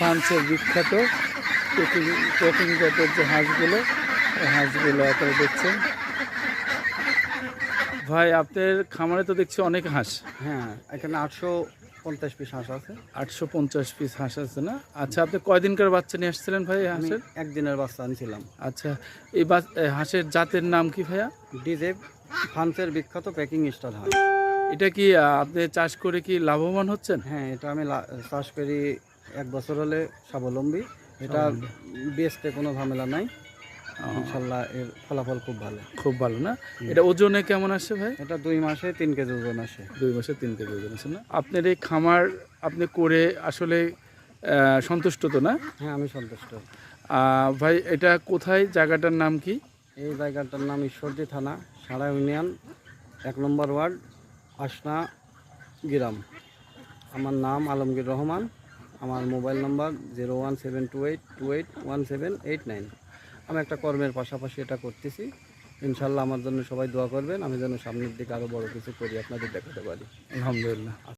ফ্রান্সের বিখ্যাত জাতের যে হাঁসগুলো এই হাঁসগুলো আপনারা দেখছেন। ভাই আপনার খামারে তো দেখছি অনেক হাঁস। হ্যাঁ এখানে আটশো পঞ্চাশ পিস হাঁস আছে। আটশো পঞ্চাশ পিস হাঁস আছে না? আচ্ছা আপনি কয়দিনকার বাচ্চা নিয়ে আসছিলেন ভাই হাঁসের? একদিনের বাচ্চা আনছিলাম। আচ্ছা এই হাঁসের জাতের নাম কি ভাইয়া? ডিজে ফ্রান্সের বিখ্যাত প্যাকিং স্টার হাঁস। এটা কি আপনি চাষ করে কি লাভবান হচ্ছেন? হ্যাঁ এটা আমি চাষ করি এক বছর হলে স্বাবলম্বী। এটা বেচতে কোনো ঝামেলা নাই। ইনশাল্লাহ এর ফলাফল খুব ভালো। খুব ভালো না? এটা ওজনে কেমন আসছে ভাই? এটা দুই মাসে তিন কেজি ওজন আসে। দুই মাসে তিন কেজি ওজন আছে না? আপনার এই খামার আপনি করে আসলে সন্তুষ্ট তো না? হ্যাঁ আমি সন্তুষ্ট। ভাই এটা কোথায়? জায়গাটার নাম কি? এই জায়গাটার নাম ঈশ্বরদী থানা সারা ইউনিয়ন এক নম্বর ওয়ার্ড আসনা গ্রাম। আমার নাম আলমগীর রহমান। আমার mobile number zero one seven two eight two eight one seven eight nine. আমি একটা কর্মের পাশাপাশি এটা করতেছি। ইনশাল্লাহ আমার জন্য সবাই দোয়া করবেন। আমি যেন সামনের দিকে আরও বড় কিছু করি, আপনাদের দেখাতে পারি। আলহামদুলিল্লাহ।